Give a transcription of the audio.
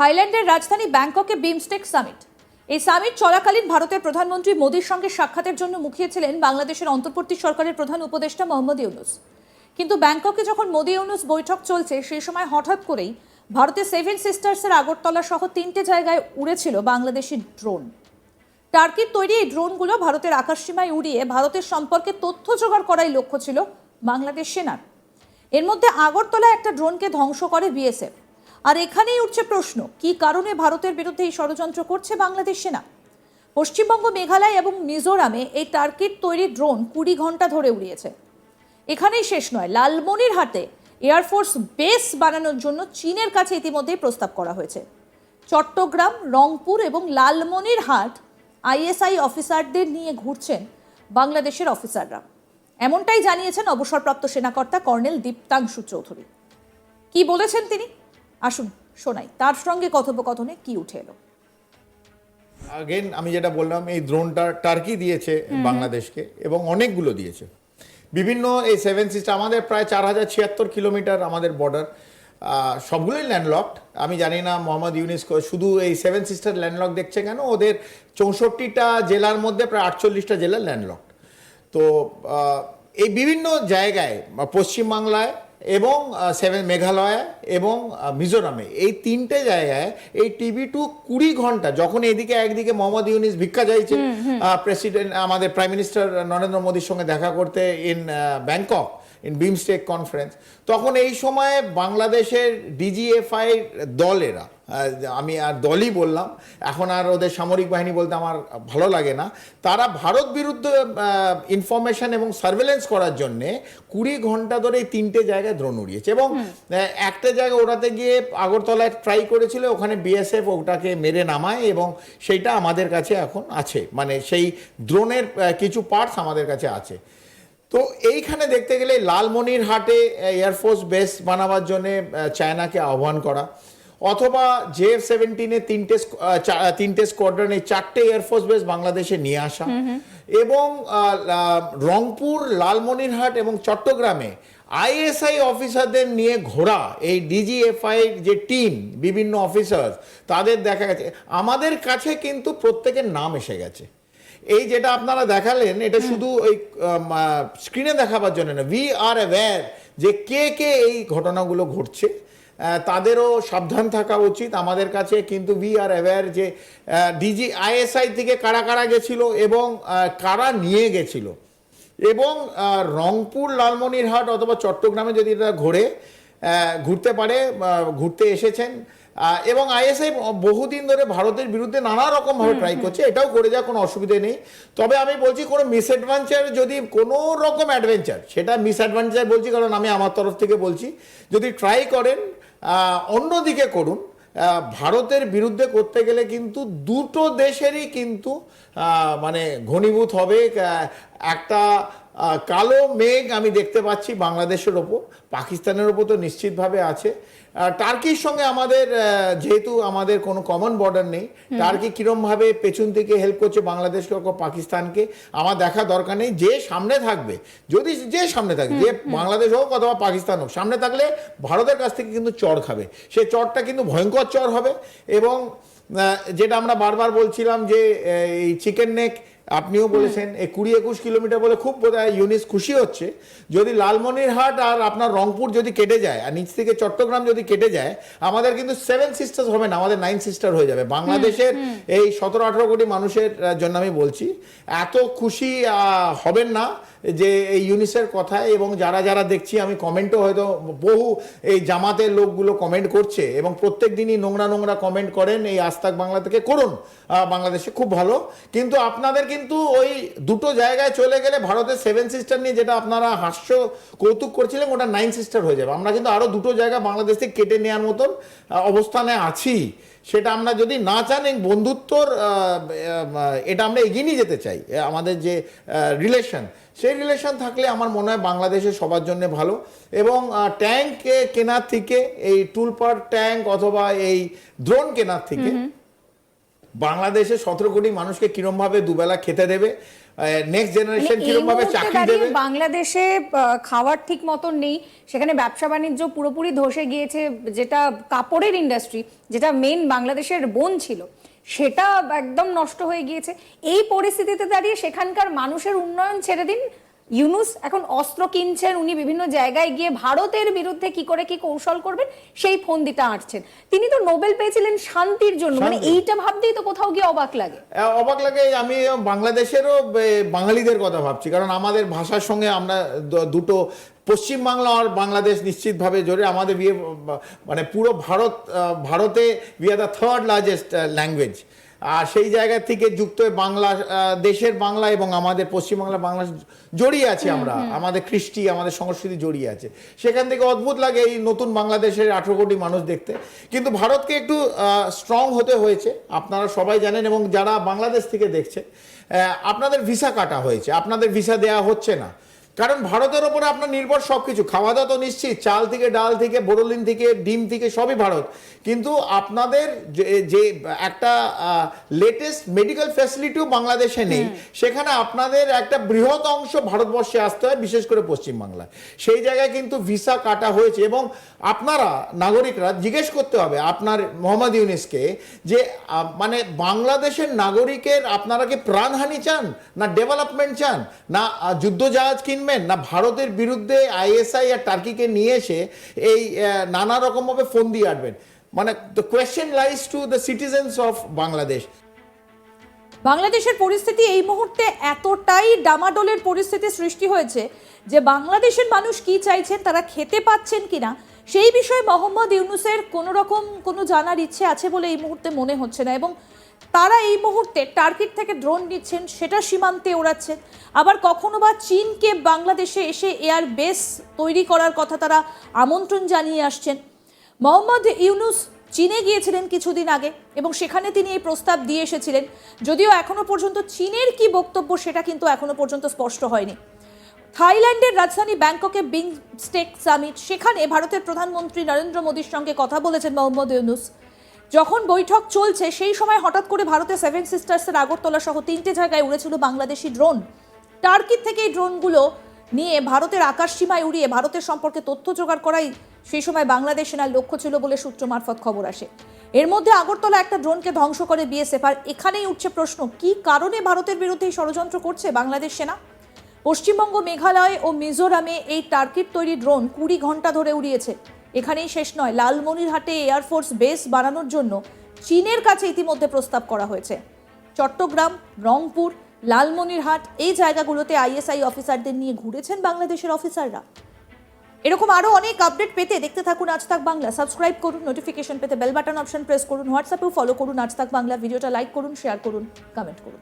থাইল্যান্ডের রাজধানী ব্যাংককে বিমস্টেক সামিট। এই সামিট চলাকালীন ভারতের প্রধানমন্ত্রী মোদীর সঙ্গে সাক্ষাতের জন্য মুখিয়েছিলেন বাংলাদেশের অন্তর্বর্তী সরকারের প্রধান উপদেষ্টা মোহাম্মদ ইউনুস। কিন্তু ব্যাংককে যখন মোদী ইউনুস বৈঠক চলছে সেই সময় হঠাৎ করেই ভারতের সেভেন সিস্টার্সের আগরতলা সহ তিনটে জায়গায় উড়েছিল বাংলাদেশি ড্রোন। টার্কির তৈরি এই ড্রোনগুলো ভারতের আকাশসীমায় উড়িয়ে ভারতের সম্পর্কে তথ্য জোগাড় করাই লক্ষ্য ছিল বাংলাদেশ সেনার। এর মধ্যে আগরতলা একটা ড্রোনকে ধ্বংস করে বিএসএফ। আর এখানেই উঠছে প্রশ্ন, কি কারণে ভারতের বিরুদ্ধে এই ষড়যন্ত্র করছে বাংলাদেশ সেনা? পশ্চিমবঙ্গ, মেঘালয় এবং মিজোরামে এই টার্কির তৈরি ড্রোন কুড়ি ঘণ্টা ধরে উড়িয়েছে। এখানেই শেষ নয়, লালমনিরহাটে এয়ারফোর্স বেস বানানোর জন্য চীনের কাছে ইতিমধ্যেই প্রস্তাব করা হয়েছে। চট্টগ্রাম, রংপুর এবং লালমনির হাট আইএসআই অফিসারদের নিয়ে ঘুরছেন বাংলাদেশের অফিসাররা। এমনটাই জানিয়েছেন অবসরপ্রাপ্ত সেনাকর্তা কর্নেল দীপ্তাংশু চৌধুরী। কি বলেছেন তিনি? আসুন শোনাই। তার সঙ্গে কথোপকথনে কি উঠে এলো? আগেন আমি যেটা বললাম এই ড্রোনটা টার্কি দিয়েছে বাংলাদেশকে এবং অনেকগুলো দিয়েছে। বিভিন্ন এই সেভেন সিস্টার আমাদের প্রায় চার হাজার ছিয়াত্তর কিলোমিটার আমাদের বর্ডার সবগুলোই ল্যান্ডলকড আমি জানি না মোহাম্মদ ইউনেস্কো শুধু এই সেভেন সিস্টার ল্যান্ডলক দেখছে কেন? ওদের চৌষট্টিটা জেলার মধ্যে প্রায় আটচল্লিশটা জেলা ল্যান্ডলকড তো এই বিভিন্ন জায়গায় পশ্চিমবাংলায় এবং সেভেন মেঘালয় এবং মিজোরামে। এই তিনটে জায়গায় এই টিভি টু কুড়ি ঘণ্টা যখন এদিকে একদিকে মোহাম্মদ ইউনিস ভিক্ষা চাইছে প্রেসিডেন্ট আমাদের প্রাইম মিনিস্টার নরেন্দ্র মোদীর সঙ্গে দেখা করতে in Bangkok in BIMSTEC conference তখন এই সময়ে বাংলাদেশের ডিজিএফআই দলেরা আমি আর দলই বললাম এখন আর ওদের সামরিক বাহিনী বলতে আমার ভালো লাগে না তারা ভারত বিরুদ্ধে ইনফরমেশন এবং সার্ভেলেন্স করার জন্যে কুড়ি ঘণ্টা ধরে এই তিনটে জায়গায় ড্রোন উড়িয়েছে এবং একটা জায়গায় ওড়াতে গিয়ে আগরতলায় ট্রাই করেছিল ওখানে বিএসএফ ওটাকে মেরে নামায় এবং সেইটা আমাদের কাছে এখন আছে। মানে সেই দ্রোণের কিছু পার্টস আমাদের কাছে আছে। তো এইখানে দেখতে গেলে লালমনির হাটে এয়ারফোর্স বেস বানাবার জন্য চায়নাকে আহ্বান করা। অথবা জেএফ সেভেন্টিনে তিনটে তিনটে স্কোয়াড্রনে চারটে এয়ারফোর্স বেস বাংলাদেশে নিয়ে আসা। এবং রংপুর লালমনিরহাট এবং চট্টগ্রামে আইএসআই অফিসারদের নিয়ে ঘোরা। এই ডিজিএফআই যে টিম বিভিন্ন অফিসার তাদের দেখা গেছে। আমাদের কাছে কিন্তু প্রত্যেকের নাম এসে গেছে। এই যেটা আপনারা দেখালেন এটা শুধু ওই স্ক্রিনে দেখাবার জন্য না উই আর অ্যাওয়্যার যে কে কে এই ঘটনাগুলো ঘটছে। তাদেরও সাবধান থাকা উচিত। আমাদের কাছে কিন্তু উই আর অ্যাওয়্যার যে ডিজি আইএসআই থেকে কারা কারা গেছিল এবং কারা নিয়ে গেছিল। এবং রংপুর লালমনিরহাট অথবা চট্টগ্রামে যদি এটা ঘোরে ঘুরতে পারে ঘুরতে এসেছেন এবং আইএসআই বহুদিন ধরে ভারতের বিরুদ্ধে নানা রকম ভাবে ট্রাই করছে এটাও করে যাওয়ার কোনো অসুবিধে নেই। তবে আমি বলছি কোনো মিসঅ্যাডভেঞ্চার যদি কোনো রকম অ্যাডভেঞ্চার সেটা মিসঅ্যাডভেঞ্চার বলছি কারণ আমি আমার তরফ থেকে বলছি যদি ট্রাই করেন অন্যদিকে করুন ভারতের বিরুদ্ধে করতে গেলে কিন্তু দুটো দেশেরই কিন্তু মানে ঘনীভূত হবে। একটা কালো মেঘ আমি দেখতে পাচ্ছি বাংলাদেশের ওপর পাকিস্তানের ওপর তো নিশ্চিতভাবে আছে। টার্কির সঙ্গে আমাদের যেহেতু আমাদের কোনো কমন বর্ডার নেই টার্কি কিরমভাবে পেছন থেকে হেল্প করছে বাংলাদেশকে ও পাকিস্তানকে আমার দেখা দরকার নেই। যে সামনে থাকবে যদি যে সামনে থাকবে যে বাংলাদেশ হোক অথবা পাকিস্তান হোক সামনে থাকলে ভারতের কাছ থেকে কিন্তু চর খাবে। সেই চরটা কিন্তু ভয়ঙ্কর চর হবে এবং যেটা আমরা বারবার বলছিলাম যে এই চিকেন নেক আপনিও বলেছেন এই কুড়ি একুশ কিলোমিটার বলে খুব বোধ হয় ইউনিস খুশি হচ্ছে। যদি লালমনিরহাট আর আপনার রংপুর যদি কেটে যায় আর নিচ থেকে চট্টগ্রাম যদি কেটে যায় আমাদের কিন্তু সেভেন সিস্টার্স হবে না আমাদের নাইন সিস্টার হয়ে যাবে। বাংলাদেশের এই সতেরো আঠারো কোটি মানুষের জন্য আমি বলছি এত খুশি হবেন না যে এই ইউনিসের কথায় এবং যারা যারা দেখছি আমি কমেন্টও হয়তো বহু এই জামাতের লোকগুলো কমেন্ট করছে এবং প্রত্যেক দিনই নোংরা নোংরা কমেন্ট করেন এই আস্তাক বাংলা থেকে করুন বাংলাদেশে খুব ভালো। কিন্তু আপনাদের কিন্তু ওই দুটো জায়গায় চলে গেলে ভারতের সেভেন সিস্টার নিয়ে যেটা আপনারা হাস্য কৌতুক করছিলেন, ওটা নাইন সিস্টার হয়ে যাবে। আমরা কিন্তু আরও দুটো জায়গা বাংলাদেশ থেকে কেটে নেওয়ার মতন অবস্থানে আছি। সেটা আমরা যদি না চান এই বন্ধুত্বর এটা আমরা এগিয়ে নিয়ে যেতে চাই আমাদের যে রিলেশন সেই রিলেশন থাকলে আমার মনে হয় বাংলাদেশে সবার জন্য ভালো। এবং ট্যাঙ্ক কেনার থেকে, এই টুলপার ট্যাঙ্ক অথবা এই ড্রোন কেনার থেকে বাংলাদেশে সতেরো কোটি মানুষকে কিরমভাবে দুবেলা খেতে দেবে নেক্সট জেনারেশন মানে এই কীরকম ভাবে মুহূর্তে চাকরি দেবে? বাংলাদেশে খাওয়ার ঠিক মতন নেই। সেখানে ব্যবসা বাণিজ্য পুরোপুরি ধসে গিয়েছে যেটা কাপড়ের ইন্ডাস্ট্রি যেটা মেন বাংলাদেশের বোন ছিল সেটা একদম নষ্ট হয়ে গিয়েছে। এই পরিস্থিতিতে দাঁড়িয়ে সেখানকার মানুষের উন্নয়ন ছেড়ে দিন ইউনুস এখন অস্ত্র কিনছেন উনি বিভিন্ন জায়গায় গিয়ে ভারতের বিরুদ্ধে কি করে কি কৌশল করবেন সেই ফন্দিটা আঁটছেন তিনি তো নোবেল পেয়েছিলেন শান্তির জন্য মানে এইটা ভাবতেই তো কোথাও গিয়ে অবাক লাগে। অবাক লাগে আমি বাংলাদেশেরও বাঙালিদের কথা ভাবছি কারণ আমাদের ভাষার সঙ্গে আমরা দুটো পশ্চিম বাংলা আর বাংলাদেশ নিশ্চিতভাবে জোরে। আমাদের বিয়ে মানে পুরো ভারত ভারতে we are the third largest language আর সেই জায়গা থেকে যুক্ত হয়ে বাংলা দেশের বাংলা এবং আমাদের পশ্চিমবাংলা বাংলা জড়িয়ে আছি আমরা। আমাদের কৃষ্টি আমাদের সংস্কৃতি জড়িয়ে আছে। সেখান থেকে অদ্ভুত লাগে এই নতুন বাংলাদেশের আঠেরো কোটি মানুষ দেখতে। কিন্তু ভারতকে একটু স্ট্রং হতে হয়েছে আপনারা সবাই জানেন এবং যারা বাংলাদেশ থেকে দেখছে আপনাদের ভিসা কাটা হয়েছে। আপনাদের ভিসা দেয়া হচ্ছে না। কারণ ভারতের ওপরে আপনার নির্ভর সব কিছু খাওয়া দাওয়া তো নিশ্চিত চাল থেকে ডাল থেকে বোরোলিন থেকে ডিম থেকে সবই ভারত। কিন্তু আপনাদের যে একটা লেটেস্ট মেডিকেল ফ্যাসিলিটিও বাংলাদেশে নেই। সেখানে আপনাদের একটা বৃহৎ অংশ ভারতবর্ষে আসতে হয় বিশেষ করে পশ্চিমবাংলায়। সেই জায়গায় কিন্তু ভিসা কাটা হয়েছে এবং আপনারা নাগরিকরা জিজ্ঞেস করতে হবে আপনার মোহাম্মদ ইউনিসকে যে মানে বাংলাদেশের নাগরিকের আপনারা কি প্রাণহানি চান? না ডেভেলপমেন্ট চান? না যুদ্ধ জাহাজ যুদ্ধজাহাজ কিনবেন না ভারতের বিরুদ্ধে আইএসআই আর টার্কিকে নিয়ে এসে এই নানা রকমভাবে ফোন দিয়ে আটবেন। মানে the question lies to the citizens of Bangladesh বাংলাদেশের পরিস্থিতি এই মুহূর্তে এতটাই ডামাডোলের পরিস্থিতি সৃষ্টি হয়েছে যে বাংলাদেশের মানুষ কি চাইছেন তারা খেতে পাচ্ছেন কিনা, সেই বিষয়ে মোহাম্মদ ইউনুসের কোনো রকম কোনো জানার ইচ্ছে আছে বলে এই মুহূর্তে মনে হচ্ছে না। এবং তারা এই মুহূর্তে টার্কির থেকে ড্রোন নিচ্ছেন, সেটা সীমান্তে ওড়াচ্ছেন আবার কখনো বা চীনকে বাংলাদেশে এসে এয়ার বেস তৈরি করার কথা তারা আমন্ত্রণ জানিয়ে আসছেন। মোহাম্মদ ইউনুস চীনে গিয়েছিলেন কিছুদিন আগে এবং সেখানে তিনি এই প্রস্তাব দিয়ে এসেছিলেন। যদিও এখনও পর্যন্ত চীনের কি বক্তব্য সেটা কিন্তু এখনও পর্যন্ত স্পষ্ট হয়নি। থাইল্যান্ডের রাজধানী ব্যাংককে বিংস্টেক সামিট, সেখানে ভারতের প্রধানমন্ত্রী নরেন্দ্র মোদীর সঙ্গে কথা বলেছেন মোহাম্মদ ইউনুস। যখন বৈঠক চলছে, সেই সময় হঠাৎ করে ভারতের সেভেন সিস্টার্সের আগরতলা সহ তিনটে জায়গায় উড়েছিল বাংলাদেশি ড্রোন টার্কির থেকে এই ড্রোনগুলো নিয়ে ভারতের আকাশ সীমায় উড়িয়ে ভারতের সম্পর্কে তথ্য জোগাড় করাই সেই সময় বাংলাদেশ সেনার লক্ষ্য ছিল বলে সূত্র মারফত খবর আসে। এর মধ্যে আগরতলা একটা ড্রোনকে ধ্বংস করে বিএসএফ আর এখানেই উঠছে প্রশ্ন, কি কারণে ভারতের বিরুদ্ধে ষড়যন্ত্র করছে বাংলাদেশ সেনা? পশ্চিমবঙ্গ, মেঘালয় ও মিজোরামে এই টার্কির তৈরি ড্রোন কুড়ি ঘণ্টা ধরে উড়িয়েছে। এখানেই শেষ নয়, লালমনিরহাটে এয়ারফোর্স বেস বানানোর জন্য চীনের কাছে ইতিমধ্যে প্রস্তাব করা হয়েছে। চট্টগ্রাম, রংপুর, লালমনিরহাট এই জায়গাগুলোতে আইএসআই অফিসারদের নিয়ে ঘুরেছেন বাংলাদেশের অফিসাররা। এরকম আরও অনেক আপডেট পেতে দেখতে থাকুন আজ তাক বাংলা। সাবস্ক্রাইব করুন নোটিফিকেশন পেতে বেল বাটন অপশন প্রেস করুন হোয়াটসঅ্যাপেও ফলো করুন আজ তাক বাংলা। ভিডিওটা লাইক করুন শেয়ার করুন কমেন্ট করুন।